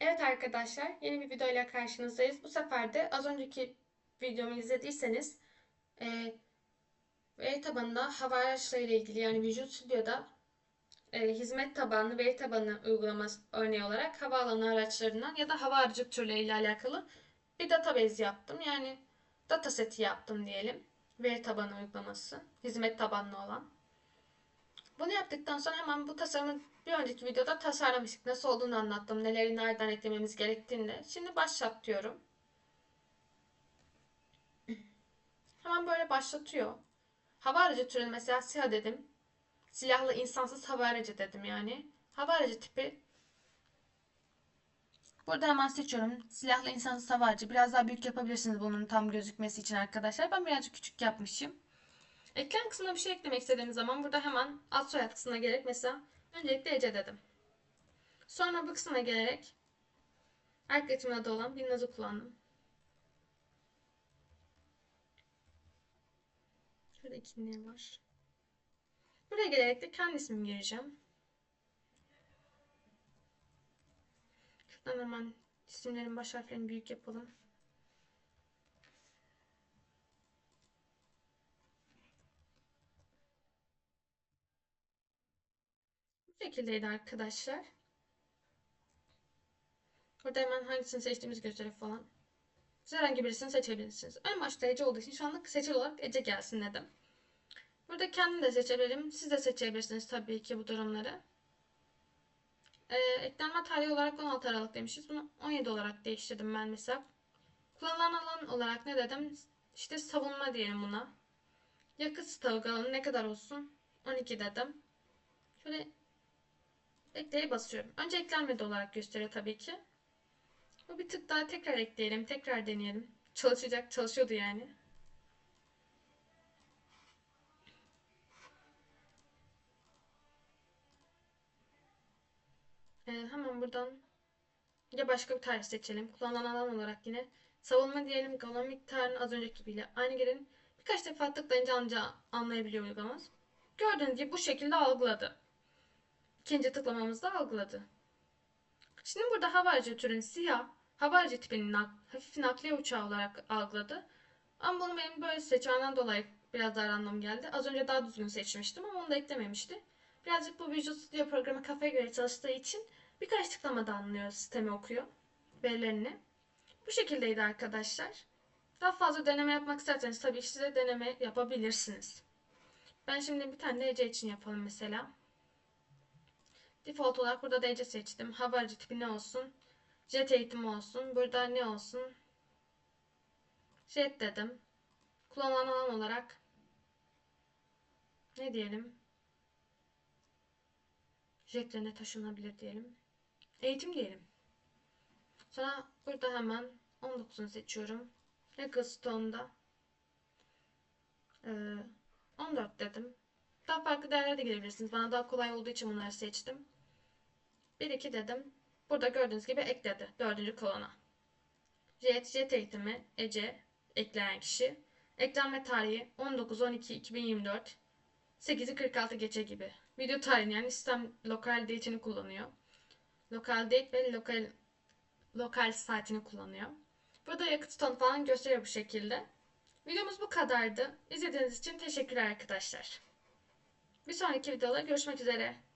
Evet arkadaşlar, yeni bir videoyla karşınızdayız. Bu sefer de az önceki videomu izlediyseniz e, veri tabanında hava araçları ile ilgili yani Visual Studio'da e, hizmet tabanlı veri tabanı uygulaması örneği olarak havaalanı araçlarından ya da hava aracı türleriyle alakalı bir database yaptım. Yani dataseti yaptım diyelim. Veri tabanı uygulaması, hizmet tabanlı olan. Bunu yaptıktan sonra hemen bu tasarımı bir önceki videoda tasarlamıştık. Nasıl olduğunu anlattım. Neleri nereden eklememiz gerektiğini. Şimdi başlat diyorum. Hemen böyle başlatıyor. Hava aracı türü mesela SİHA dedim. Silahlı insansız hava aracı dedim yani. Hava aracı tipi Burada hemen seçiyorum. Silahlı insansız hava aracı. Biraz daha büyük yapabilirsiniz bunun tam gözükmesi için arkadaşlar. Ben birazcık küçük yapmışım. Eklem kısmına bir şey eklemek istediğiniz zaman burada hemen ad soyad kısmına gerek mesela öncelikle Ece dedim. Sonra bu kısma gelerek arkadaşımın adı olan Binnaz'ı kullandım. Şurada ikinliği var. Buraya gelerek de kendi ismimi gireceğim. Şuradan hemen isimlerin baş harflerini büyük yapalım. Şekildeydi arkadaşlar. Burada hemen hangisini seçtiğimiz gösteriyor falan. Siz herhangi birisini seçebilirsiniz. En başta Ece olduğu için şu anlık seçili olarak Ece gelsin dedim. Burada kendim de seçebilirim. Siz de seçebilirsiniz tabii ki bu durumları. Ee, eklenme tarihi olarak 16 Aralık demişiz. Bunu 17 olarak değiştirdim ben mesela. Kullanılan alan olarak ne dedim? İşte savunma diyelim buna. Yakıt stoğu alanı ne kadar olsun? 12 dedim. Şöyle ekleye basıyorum. Önce eklenmedi olarak gösteriyor tabii ki. Bu bir tık daha tekrar ekleyelim. Tekrar deneyelim. Çalışacak. Çalışıyordu yani. Ee, hemen buradan ya başka bir tarih seçelim. Kullanılan alan olarak yine savunma diyelim. Galon miktarını az önceki gibiyle aynı gelin. Birkaç defa tıklayınca anca anlayabiliyor uygulamamız. Gördüğünüz gibi bu şekilde algıladı. İkinci tıklamamızda algıladı. Şimdi burada hava aracı türünü siyah, hava aracı tipinin nak hafif nakliye uçağı olarak algıladı. Ama bunu benim böyle seçmenden dolayı biraz daha random geldi. Az önce daha düzgün seçmiştim ama onu da eklememişti. Birazcık bu Visual Studio programı kafaya göre çalıştığı için birkaç tıklamada anlıyor, sistemi okuyor verilerini. Bu şekildeydi arkadaşlar. Daha fazla deneme yapmak isterseniz tabii size deneme yapabilirsiniz. Ben şimdi bir tane Ece için yapalım mesela. Default olarak burada DC seçtim. Hava aracı tipi ne olsun? Jet eğitimi olsun. Burada ne olsun? Jet dedim. Kullanılan alan olarak ne diyelim? Jetlerine taşınabilir diyelim. Eğitim diyelim. Sonra burada hemen 19'unu seçiyorum. Recklstone'da ee, 14 dedim. Daha farklı değerlere de girebilirsiniz. Bana daha kolay olduğu için bunları seçtim. 1 2 dedim. Burada gördüğünüz gibi ekledi. Dördüncü kolona. Jet, jet eğitimi, Ece, ekleyen kişi. Eklenme tarihi 19-12-2024. 8'i 46 geçe gibi. Video tarihini yani sistem lokal date'ini kullanıyor. Lokal date ve lokal lokal saatini kullanıyor. Burada yakıt tonu falan gösteriyor bu şekilde. Videomuz bu kadardı. İzlediğiniz için teşekkürler arkadaşlar. Bir sonraki videoda görüşmek üzere.